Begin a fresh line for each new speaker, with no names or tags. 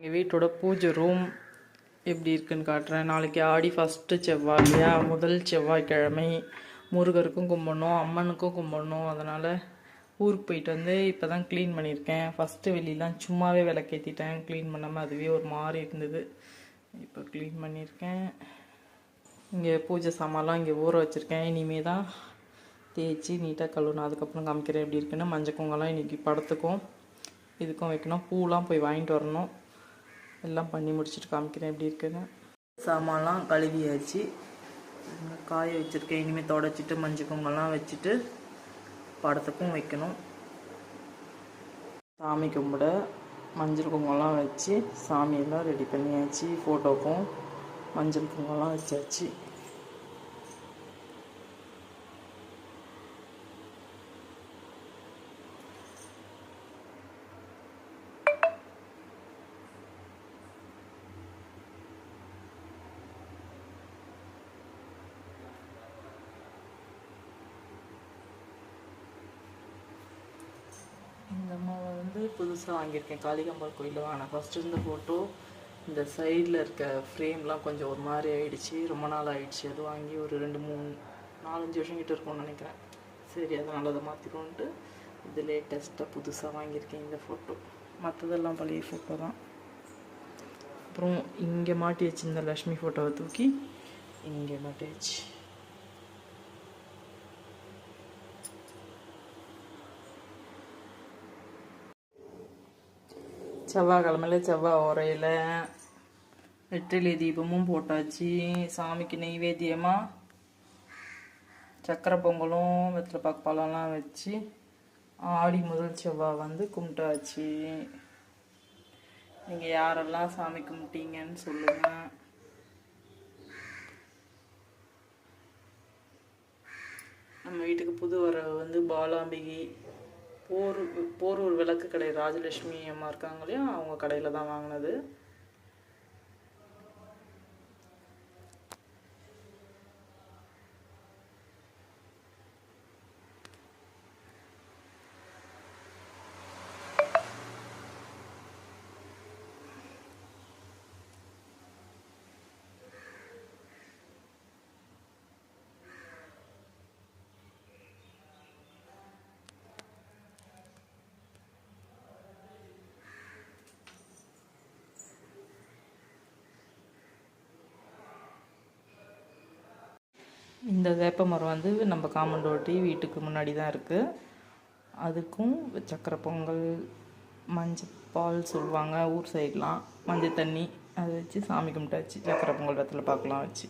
எங்கள் வீட்டோட பூஜை ரூம் எப்படி இருக்குன்னு காட்டுறேன். நாளைக்கு ஆடி ஃபஸ்ட்டு செவ்வாயா முதல் செவ்வாய்க்கிழமை முருகருக்கும் கும்பிடணும் அம்மனுக்கும் கும்பிடணும். அதனால் ஊருக்கு போயிட்டு வந்து இப்போ தான் க்ளீன் பண்ணியிருக்கேன். ஃபஸ்ட்டு வெளியெலாம் சும்மாவே விளக்கேற்றிட்டேன் க்ளீன் பண்ணாமல் அதுவே ஒரு மாதிரி இருந்தது. இப்போ க்ளீன் பண்ணியிருக்கேன். இங்கே பூஜை சாமான்லாம் இங்கே ஊற வச்சுருக்கேன். இனிமே தான் தேய்ச்சி நீட்டாக கழுவணும். அதுக்கப்புறம் காமிக்கிறேன் எப்படி இருக்குன்னு. மஞ்சள் குங்கெல்லாம் இன்றைக்கி படத்துக்கும் இதுக்கும் வைக்கணும். பூலாம் போய் வாங்கிட்டு வரணும். எல்லாம் பண்ணி முடிச்சுட்டு காமிக்கிறேன். எப்படி இருக்குன்னு. சாமான்லாம் கழுவியாச்சு. காய வச்சுருக்கேன். இனிமேல் தொடச்சிட்டு மஞ்சள் குங்கெல்லாம் வச்சுட்டு படத்துக்கும் வைக்கணும். சாமி கும்பிட மஞ்சள் குங்குமம்லாம் வச்சு சாமியெல்லாம் ரெடி பண்ணியாச்சு. ஃபோட்டோக்கும் மஞ்சள் குங்குமம்லாம் வச்சாச்சு. அம்மாவை வந்து புதுசாக வாங்கியிருக்கேன். காளிகம்பாள் கோயிலில் வாங்கினேன் ஃபஸ்ட்டு இருந்த ஃபோட்டோ இந்த சைடில் இருக்க ஃப்ரேம்லாம் கொஞ்சம் ஒரு மாதிரி ஆகிடுச்சி ரொம்ப நாள் ஆகிடுச்சி அது வாங்கி ஒரு ரெண்டு மூணு நாலஞ்சு வருஷம் கிட்ட இருக்கும்னு நினைக்கிறேன். சரி அதனால் அதை மாற்றிக்கோன்ட்டு இது லேட்டஸ்ட்டாக புதுசாக வாங்கியிருக்கேன் இந்த ஃபோட்டோ மற்றதெல்லாம் பழைய ஃபோட்டோ தான். அப்புறம் இங்கே மாட்டி வச்சிருந்த லக்ஷ்மி ஃபோட்டோவை தூக்கி. இங்கே மாட்டி வச்சு செவ்வாய்க்கிழமையில் செவ்வாய் உரையில் வெற்றிலை தீபமும் போட்டாச்சு. சாமிக்கு நெய்வேத்தியமாக சக்கரை பொங்கலும் வெத்தலை பழம்லாம் வச்சு ஆடி முதல் செவ்வாய் வந்து கும்பிட்டாச்சு. நீங்கள் யாரெல்லாம் சாமி கும்பிட்டீங்கன்னு சொல்லுங்கள் நம்ம வீட்டுக்கு புது வர வந்து பாலாம்பிகை போர் போரூர் விளக்கு கடை. ராஜலட்சுமி அம்மா இருக்காங்க இல்லையா? அவங்க கடையில் தான் வாங்கினது. இந்த வேப்ப மரம் வந்து நம்ம காமன் ஓட்டி வீட்டுக்கு முன்னாடி தான் இருக்குது அதுக்கும் சக்கரை பொங்கல் மஞ்சப்பால் சொல்லுவாங்க. ஊர் சைட்லாம் மஞ்சள் தண்ணி அதை வச்சு சாமி கும்பிட்டாச்சு சக்கரை பொங்கல் வெத்தலை பார்க்கலாம் வச்சு.